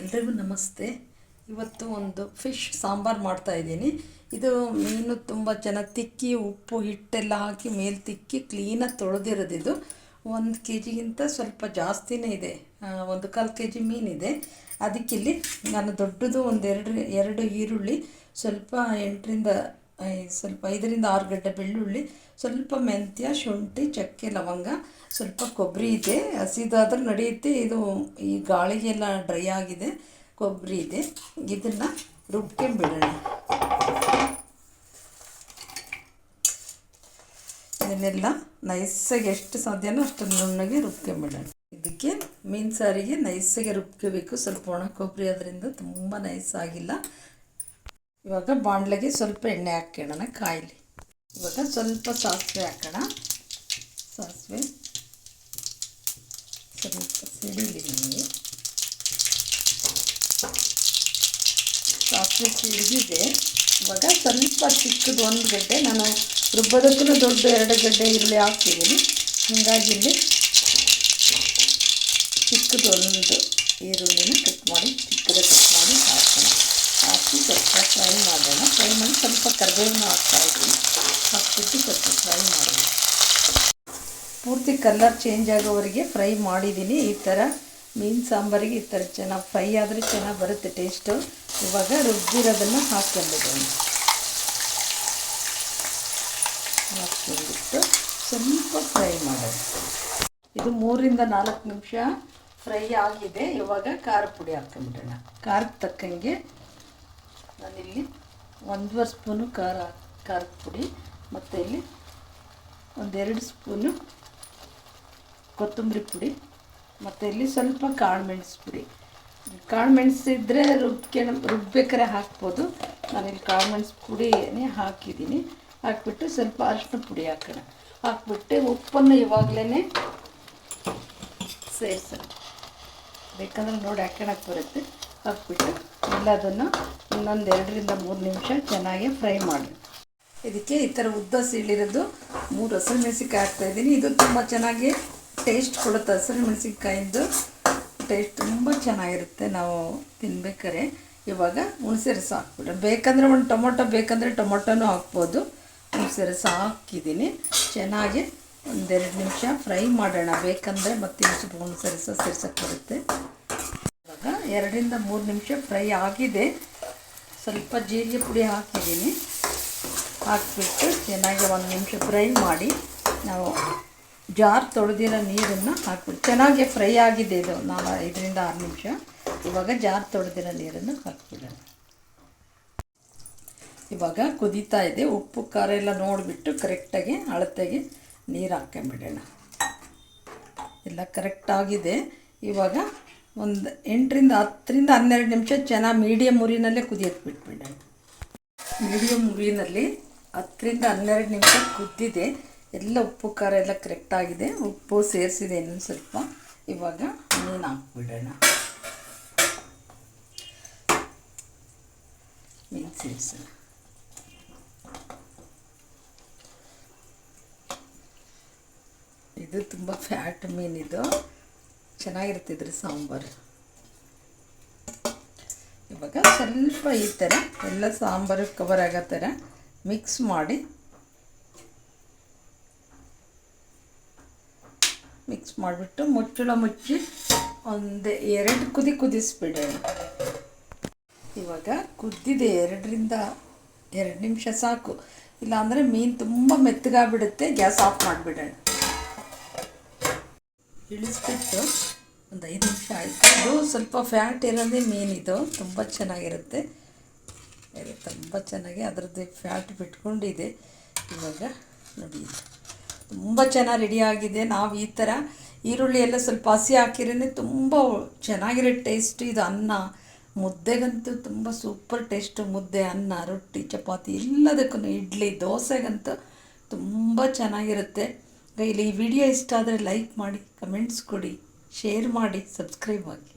ಎಲ್ರಿಗೂ ನಮಸ್ತೆ. ಇವತ್ತು ಒಂದು ಫಿಶ್ ಸಾಂಬಾರು ಮಾಡ್ತಾ ಇದ್ದೀನಿ. ಇದು ಮೀನು ತುಂಬ ಚೆನ್ನಾಗಿ ತಿಕ್ಕಿ, ಉಪ್ಪು, ಹಿಟ್ಟೆಲ್ಲ ಹಾಕಿ ಮೇಲೆ ತಿಕ್ಕಿ ಕ್ಲೀನಾಗಿ ತೊಳೆದಿರೋದಿದು ಒಂದು ಕೆ ಜಿಗಿಂತ ಸ್ವಲ್ಪ ಜಾಸ್ತಿನೇ ಇದೆ. ಒಂದು ಕಾಲು ಕೆ ಜಿ ಮೀನಿದೆ. ಅದಕ್ಕಿಲ್ಲಿ ನಾನು ದೊಡ್ಡದು ಒಂದೆರಡು, ಎರಡು ಈರುಳ್ಳಿ ಸ್ವಲ್ಪ ಎಂಟರಿಂದ ಸ್ವಲ್ಪ ಐದರಿಂದ ಆರು ಗಡ್ಡೆ ಬೆಳ್ಳುಳ್ಳಿ, ಸ್ವಲ್ಪ ಮೆಂತ್ಯ, ಶುಂಠಿ, ಚಕ್ಕೆ, ಲವಂಗ, ಸ್ವಲ್ಪ ಕೊಬ್ಬರಿ ಇದೆ. ಹಸಿದಾದ್ರೂ ನಡೆಯುತ್ತೆ. ಇದು ಈ ಗಾಳಿಗೆಲ್ಲ ಡ್ರೈ ಆಗಿದೆ. ಕೊಬ್ಬರಿ ಇದೆ. ಇದನ್ನು ರುಬ್ಕೊಂಡ್ಬಿಡೋಣ. ಇದನ್ನೆಲ್ಲ ನೈಸಾಗಿ ಎಷ್ಟು ಸಾಧ್ಯನೋ ಅಷ್ಟು ನುಣ್ಣಗೆ ರುಬ್ಕೊಂಬಿಡೋಣ ಇದಕ್ಕೆ ಮೀನು ಸಾರಿಗೆ ನೈಸಾಗಿ ರುಬ್ಕೋಬೇಕು. ಸ್ವಲ್ಪ ಒಣ ಕೊಬ್ಬರಿ ಅದರಿಂದ ತುಂಬ ನೈಸ್ ಆಗಿಲ್ಲ. ಇವಾಗ ಬಾಣಲೆಗೆ ಸ್ವಲ್ಪ ಎಣ್ಣೆ ಹಾಕ್ಕೊಳ್ಳೋಣ ಕಾಯಿಲಿ. ಇವಾಗ ಸ್ವಲ್ಪ ಸಾಸಿವೆ ಹಾಕೋಣ. ಸಾಸಿವೆ ಸ್ವಲ್ಪ ಸಿಡಿಲಿ ನೀವು ಸಾಸಿವೆ ಸಿಡಿದಿದೆ. ಇವಾಗ ಸ್ವಲ್ಪ ಚಿಕ್ಕದು ಒಂದು ಗಡ್ಡೆ. ನಾನು ರುಬ್ಬೋದಕ್ಕೂ ದೊಡ್ಡ ಎರಡು ಗಡ್ಡೆ ಇಲ್ಲಿ ಹಾಕ್ತಿದ್ದೀನಿ. ಹಾಗಾಗಿ ಇಲ್ಲಿ ಚಿಕ್ಕದೊಂದು ಈರುಳ್ಳಿನ ಕಟ್ ಮಾಡಿ ಚಿಕ್ಕದ ಕಟ್ ಹಾಕೋಣ ಹಾಕಿ ಸ್ವಲ್ಪ ಫ್ರೈ ಮಾಡೋಣ. ಫ್ರೈ ಮಾಡಿ ಸ್ವಲ್ಪ ಕರಿಬೇವನ್ನ ಹಾಕ್ತಾ ಇದ್ದೀನಿ. ಹಾಕ್ಬಿಟ್ಟು ಸ್ವಲ್ಪ ಫ್ರೈ ಮಾಡೋಣ. ಪೂರ್ತಿ ಕಲರ್ ಚೇಂಜ್ ಆಗೋವರೆಗೆ ಫ್ರೈ ಮಾಡಿದ್ದೀನಿ. ಈ ಥರ ಮೀನು ಸಾಂಬಾರಿಗೆ ಈ ಥರ ಚೆನ್ನಾಗಿ ಫ್ರೈ ಆದರೆ ಚೆನ್ನಾಗಿ ಬರುತ್ತೆ ಟೇಸ್ಟು ಇವಾಗ ರುಬ್ಬಿರೋದನ್ನು ಹಾಕ್ಕೊಂಡಿದ್ದೀನಿ ಹಾಕ್ಕೊಂಡ್ಬಿಟ್ಟು ಸ್ವಲ್ಪ ಫ್ರೈ ಮಾಡೋಣ. ಇದು ಮೂರಿಂದ ನಾಲ್ಕು ನಿಮಿಷ ಫ್ರೈ ಆಗಿದೆ. ಇವಾಗ ಖಾರ ಪುಡಿ ಹಾಕ್ಕೊಂಬಿಡೋಣ ಖಾರಕ್ಕೆ ತಕ್ಕಂಗೆ ನಾನಿಲ್ಲಿ ಒಂದೂವರೆ ಸ್ಪೂನು ಖಾರ, ಖಾರದ ಪುಡಿ, ಮತ್ತು ಇಲ್ಲಿ ಒಂದೆರಡು ಸ್ಪೂನು ಕೊತ್ತಂಬರಿ ಪುಡಿ, ಮತ್ತು ಇಲ್ಲಿ ಸ್ವಲ್ಪ ಕಾಳು ಮೆಣಸು ಪುಡಿ. ಕಾಳು ಮೆಣಸು ಇದ್ದರೆ ರುಬ್ಕೆ ರುಬ್ಬೇಕಾರೆ ಹಾಕ್ಬೋದು. ನಾನಿಲ್ಲಿ ಕಾಳು ಮೆಣಸು ಪುಡಿನೇ ಹಾಕಿದ್ದೀನಿ. ಹಾಕ್ಬಿಟ್ಟು ಸ್ವಲ್ಪ ಅರಿಶಿನ ಪುಡಿ ಹಾಕೋಣ. ಹಾಕ್ಬಿಟ್ಟು ಉಪ್ಪನ್ನು ಇವಾಗಲೇ ಸೇರಿಸೋಣ. ಬೇಕಂದ್ರೆ ನೋಡಿ ಹಾಕೋಣಕ್ಕೆ ಬರುತ್ತೆ. ಹಾಕ್ಬಿಟ್ಟು ಎಲ್ಲದನ್ನು ಇನ್ನೊಂದು ಎರಡರಿಂದ ಮೂರು ನಿಮಿಷ ಚೆನ್ನಾಗಿ ಫ್ರೈ ಮಾಡಿ. ಇದಕ್ಕೆ ಈ ಥರ ಉದ್ದ ಸೀಳಿರೋದು ಮೂರು ಹಸಿರು ಮೆಣಸಿನ್ಕಾಯಿ ಹಾಕ್ತಾಯಿದ್ದೀನಿ ಇದು ತುಂಬ ಚೆನ್ನಾಗಿ ಟೇಸ್ಟ್ ಕೊಡುತ್ತೆ ಹಸಿರು ಮೆಣಸಿನ್ಕಾಯಿಂದು. ಟೇಸ್ಟ್ ತುಂಬ ಚೆನ್ನಾಗಿರುತ್ತೆ ನಾವು ತಿನ್ಬೇಕಾರೆ ಇವಾಗ ಹುಣಸೆ ರಸ ಹಾಕ್ಬಿಟ್ರೆ ಬೇಕಂದರೆ ಒಂದು ಟೊಮೊಟೊ, ಬೇಕಂದರೆ ಟೊಮೊಟೊನೂ ಹಾಕ್ಬೋದು. ಹುಣಸೆ ರಸ ಹಾಕಿದ್ದೀನಿ. ಚೆನ್ನಾಗಿ ಒಂದೆರಡು ನಿಮಿಷ ಫ್ರೈ ಮಾಡೋಣ. ಬೇಕಂದರೆ ಮತ್ತೆ ಸ್ವಲ್ಪ ಹುಣಸೆ ರಸ ಸೇರ್ಸೋಕ್ಕೆ ಬರುತ್ತೆ. ಎರಡರಿಂದ ಮೂರು ನಿಮಿಷ ಫ್ರೈ ಆಗಿದೆ. ಸ್ವಲ್ಪ ಜೀರಿಗೆ ಪುಡಿ ಹಾಕಿದ್ದೀನಿ. ಹಾಕಿಬಿಟ್ಟು ಚೆನ್ನಾಗಿ ಒಂದು ನಿಮಿಷ ಫ್ರೈ ಮಾಡಿ ನಾವು ಜಾರ್ ತೊಳೆದಿರೋ ನೀರನ್ನು ಹಾಕ್ಬಿಟ್ಟು ಚೆನ್ನಾಗಿ ಫ್ರೈ ಆಗಿದೆ ಇದು. ನಾವು ಐದರಿಂದ ಆರು ನಿಮಿಷ. ಇವಾಗ ಜಾರ್ ತೊಳೆದಿರೋ ನೀರನ್ನು ಹಾಕ್ಬಿಡೋಣ. ಇವಾಗ ಕುದೀತಾ ಇದೆ. ಉಪ್ಪು, ಖಾರ ಎಲ್ಲ ನೋಡಿಬಿಟ್ಟು ಕರೆಕ್ಟಾಗಿ ಅಳತೆಗೆ ನೀರು ಹಾಕ್ಕೊಂಬಿಡೋಣ ಎಲ್ಲ ಕರೆಕ್ಟಾಗಿದೆ ಇವಾಗ ಒಂದು ಎಂಟರಿಂದ ಹತ್ತರಿಂದ ಹನ್ನೆರಡು ನಿಮಿಷ ಚೆನ್ನಾಗಿ ಮೀಡಿಯಮ್ ಉರಿನಲ್ಲೇ ಕುದಿಯೋಕ್ಕೆ ಬಿಟ್ಬಿಡೋಣ. ಮೀಡಿಯಮ್ ಉರಿನಲ್ಲಿ ಹತ್ತರಿಂದ ಹನ್ನೆರಡು ನಿಮಿಷ ಕುದ್ದಿದೆ. ಎಲ್ಲ ಉಪ್ಪು, ಖಾರ ಎಲ್ಲ ಕರೆಕ್ಟಾಗಿದೆ ಉಪ್ಪು ಸೇರಿಸಿದೆ ಇನ್ನೊಂದು ಸ್ವಲ್ಪ. ಇವಾಗ ಮೀನು ಹಾಕ್ಬಿಡೋಣ. ಮೀನು ಸೇರಿಸೋಣ. ಇದು ತುಂಬ ಫ್ಯಾಟ್ ಮೀನಿದು. ಚೆನ್ನಾಗಿರುತ್ತೆ ಇದ್ರ ಸಾಂಬಾರು. ಇವಾಗ ಸ್ವಲ್ಪ ಈ ಥರ ಎಲ್ಲ ಸಾಂಬಾರು ಕವರ್ ಆಗೋ ಥರ ಮಿಕ್ಸ್ ಮಾಡಿ ಮಿಕ್ಸ್ ಮಾಡಿಬಿಟ್ಟು ಮುಚ್ಚಳ ಮುಚ್ಚಿ ಒಂದು ಎರಡು ಕುದಿ ಕುದಿಸ್ಬಿಡೋಣ. ಇವಾಗ ಕುದ್ದಿದೆ ಎರಡರಿಂದ ಎರಡು ನಿಮಿಷ ಸಾಕು. ಇಲ್ಲಾಂದರೆ ಮೀನು ತುಂಬ ಮೆತ್ತಗಾಗ್ಬಿಡುತ್ತೆ, ಗ್ಯಾಸ್ ಆಫ್ ಮಾಡಿಬಿಡೋಣ. ಇಳಿಸ್ಬಿಟ್ಟು ಒಂದು ಐದು ನಿಮಿಷ ಆಯಿತು. ಇದು ಸ್ವಲ್ಪ ಫ್ಯಾಟ್ ಇರೋದೇ ಇದು. ತುಂಬ ಚೆನ್ನಾಗಿರುತ್ತೆ. ಇದು ತುಂಬ ಚೆನ್ನಾಗಿ ಅದರದ್ದು ಫ್ಯಾಟ್ ಬಿಟ್ಕೊಂಡಿದೆ. ಇವಾಗ ನೋಡಿ ತುಂಬ ಚೆನ್ನಾಗಿ ರೆಡಿ ಆಗಿದೆ. ನಾವು ಈ ಥರ ಈರುಳ್ಳಿ ಎಲ್ಲ ಸ್ವಲ್ಪ ಹಸಿ ಹಾಕಿರೇ ತುಂಬ ಚೆನ್ನಾಗಿರೋ ಟೇಸ್ಟ್ ಇದು ಅನ್ನ. ಮುದ್ದೆಗಂತೂ ತುಂಬ ಸೂಪರ್ ಟೇಸ್ಟು ಮುದ್ದೆ, ಅನ್ನ, ರೊಟ್ಟಿ, ಚಪಾತಿ ಎಲ್ಲದಕ್ಕೂ ಇಡ್ಲಿ, ದೋಸೆಗಂತೂ ತುಂಬ ಚೆನ್ನಾಗಿರುತ್ತೆ. ಇಲ್ಲಿ ಈ ವಿಡಿಯೋ ಇಷ್ಟ ಆದರೆ ಲೈಕ್ ಮಾಡಿ ಕಮೆಂಟ್ಸ್ ಕೊಡಿ. ಶೇರ್ ಮಾಡಿ ಸಬ್ಸ್ಕ್ರೈಬ್ ಆಗಿ.